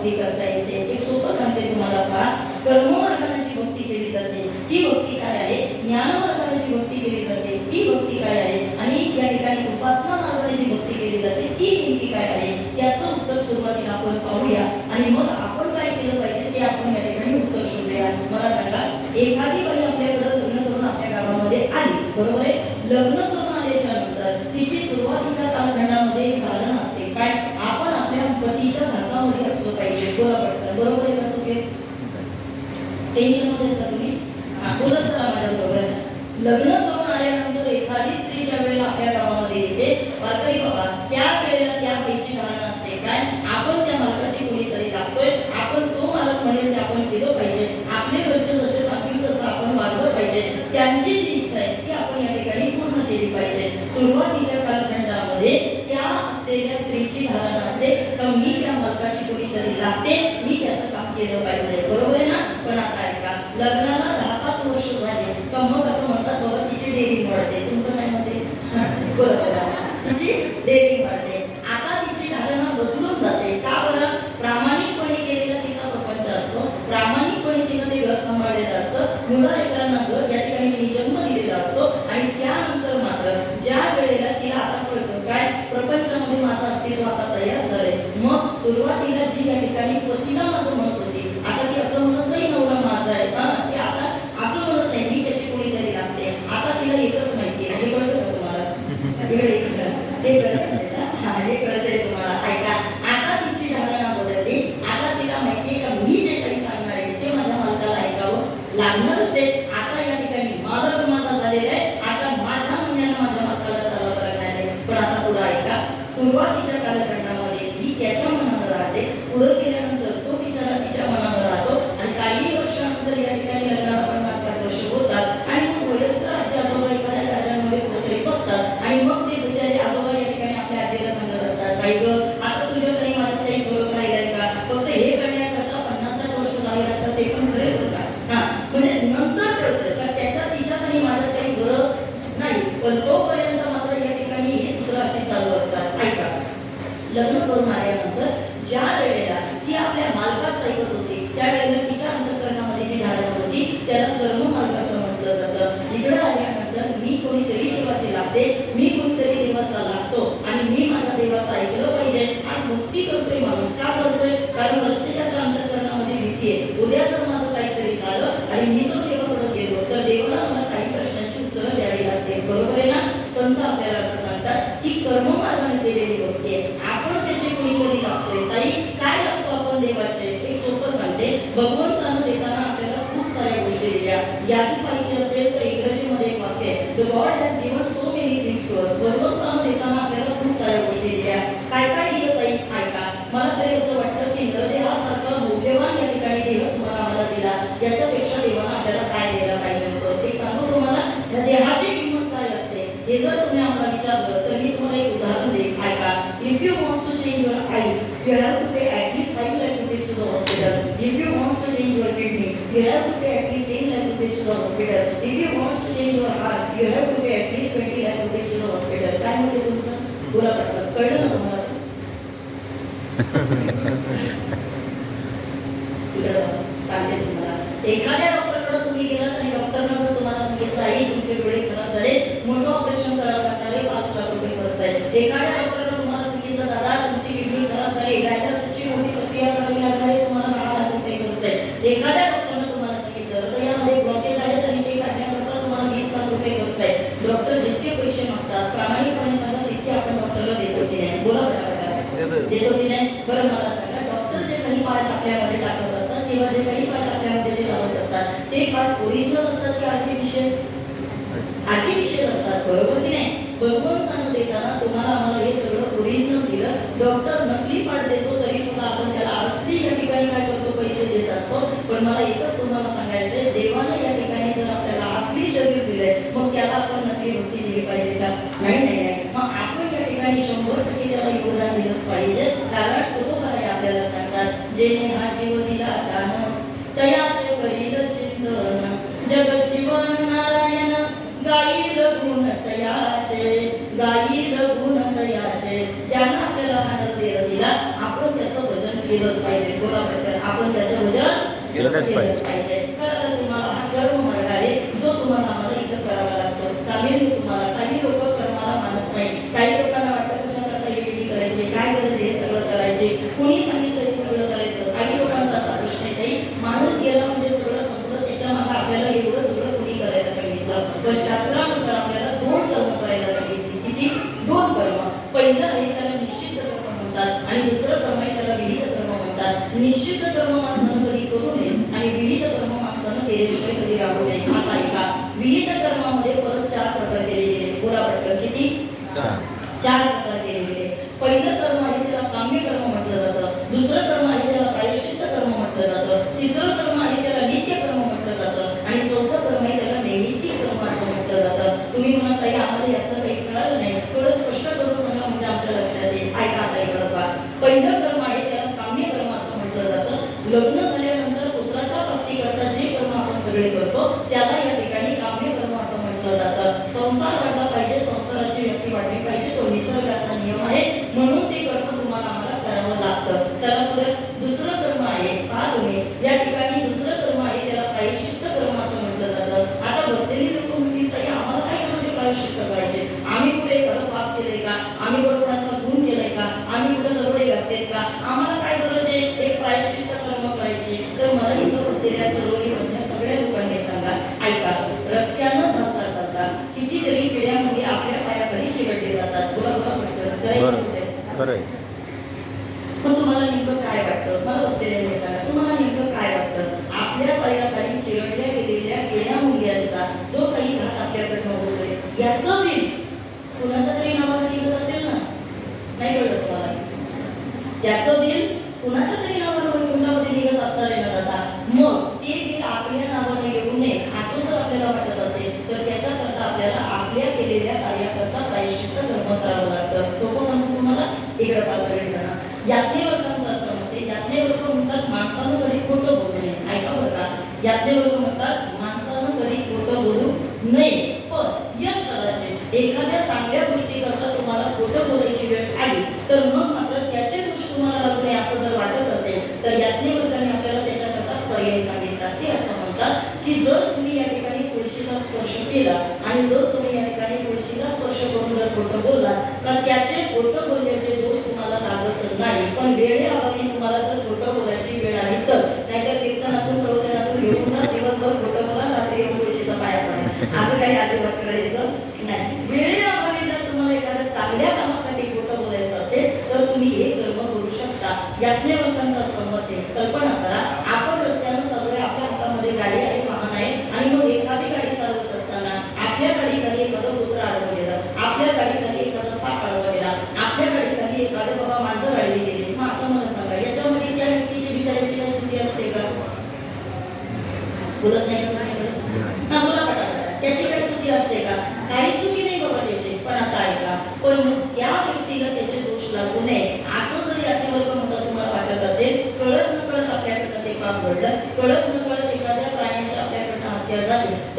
भक्ती करता येते ते सोपं सांगते तुम्हाला पहा. कर्ममार्ग लग्न करून आल्यानंतर एखादी स्त्री ज्या वेळेला आपल्या गावामध्ये येते वारकरी बाबा त्या वेळेला त्या कारण असते. काय आपण त्या मालकाची कोणीतरी लागतोय आपण तो मालक म्हणेल ते आपण केलं पाहिजे. आपले घरचे जसे सांगतील तसं आपण वागलं पाहिजे. त्यांची जी इच्छा आहे ती आपण या ठिकाणी पूर्ण केली पाहिजे. सुरुवातीच्या कालखंडामध्ये त्या असलेल्या स्त्रीची धारणा असते. तर मी त्या मालकाची कोणीतरी लागते मी त्याचं काम केलं पाहिजे. बरोबर आहे ना? पण आता ऐका लग्न 对的，以及。करून आल्यानंतर ज्या वेळेला ती आपल्या मालकात ऐकत होती त्यावेळेला तिच्या अंतकरणामध्ये जी धारणा होती त्याला कर्म मालक असं म्हटलं जातं. इकडं आल्यानंतर मी कोणीतरी देवाचे लागते मी कोणीतरी देवाचा लागतो आणि मी माझ्या देवाचं ऐकलं पाहिजे. आज भक्ती करतोय माणूस. का करतोय? कारण प्रत्येकाच्या अंतकरणामध्ये भीती आहे. उद्या जर माझं काहीतरी झालं आणि मी जर देवाकडे गेलो तर देवाला मला काही प्रश्नांची उत्तरं द्यावी लागते बरोबर आहे ना? संत आपल्याला असं सांगतात की कर्म God you want to change your kidney, you have to pay at least 10 lakh rupees to the hospital. If you want to change your heart, you have to pay at least 20 lakh rupees to the hospital. काय होते तुमचं बोला पटकन कळलं ना तुम्हाला सांगते तुम्हाला एखाद्या किंवा जे काही पार्ट आपल्यामध्ये ते लावत असतात. ते पार्ट ओरिजिनल असतात की आर्टिफिशियल आर्टिफिशियल असतात बरोबर की नाही? भगवंतानं देताना तुम्हाला आम्हाला हे सगळं ओरिजिनल दिलं. डॉक्टर नकली पार्ट देतो तरी सुद्धा आपण त्याला असली या ठिकाणी काय करतो पैसे देत असतो. पण मला एकच तुम्हाला सांगायचंय देवानं या ठिकाणी जर आपल्याला असली शरीर दिलंय मग त्याला आपण नकली भक्ती दिली पाहिजे का? नाही ज्यांना आपल्याला हा देह दिला आपण त्याचं वजन केलंच पाहिजे. बोला आपण त्याचं वजन केलंच पाहिजे. किती चार प्रकार केलेले पहिलं कर्म आहे त्याला काम्य कर्म म्हटलं जातं. दुसरं कर्म आहे त्याला प्रायश्चित कर्म म्हटलं जातं. तिसरं कर्म आहे त्याला नित्य कर्म म्हटलं जातं. आणि चौथं कर्म आहे त्याला नैमित्तिक कर्म असं म्हटलं जातं. तुम्ही म्हणत काही आम्हाला यातलं काही कळालं नाही. थोडं स्पष्ट करून सांगा म्हणजे आमच्या लक्षात येईल. ऐका ताई कळवा पहिलं कर्म आहे त्याला काम्य कर्म असं म्हटलं जातं. लग्न पण तुम्हाला नेमकं काय वाटतं? मला असते असं काही अजिबात करायचं नाही. वेळेअभावी जर तुम्हाला एखाद्या चांगल्या कामासाठी खोटं बोलायचं असेल तर तुम्ही हे कर्म करू शकता. यातले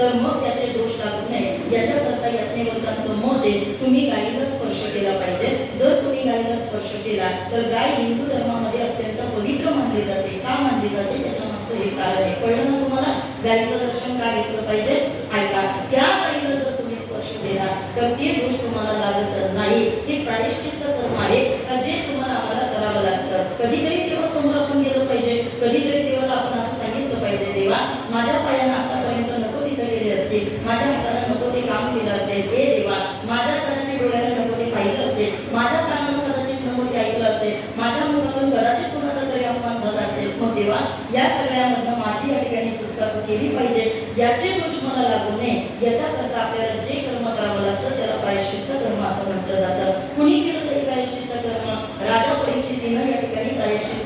तर मग त्याचे दोष लागू नये. याच्याकरता यज्ञवंतांचं मत आहे तुम्ही गायीला स्पर्श केला पाहिजे. जर तुम्ही गायीला स्पर्श केला तर गाय हिंदू धर्मामध्ये अत्यंत पवित्र मानली जाते. का मानली जाते? त्याच्या मागचं हे कारण आहे. कळलं ना तुम्हाला? गायीचं या सगळ्यामधनं माझी या ठिकाणी सुटका केली पाहिजे. याचे दोष लागू नये. याच्याकरता आपल्याला जे कर्म करावं लागतं त्याला प्रायश्चित्त कर्म असं म्हटलं जातं. कुणी केलं तरी प्रायश्चित्त कर्म? राजा परीक्षितीनं या ठिकाणी प्रायश्चित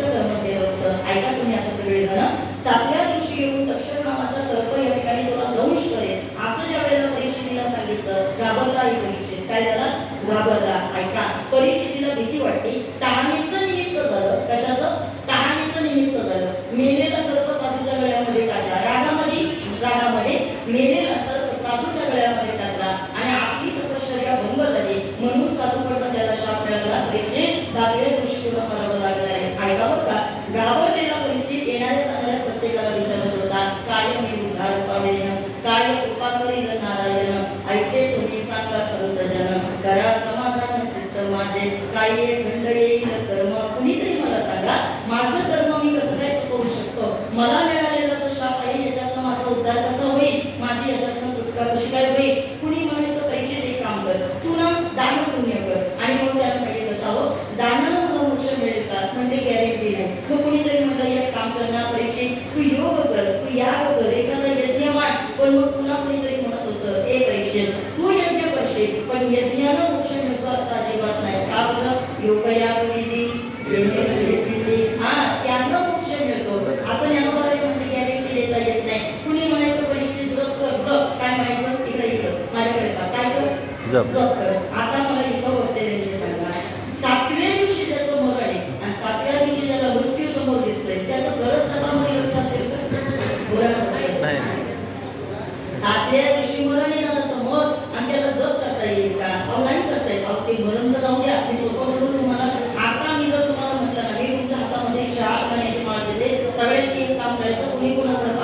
होतं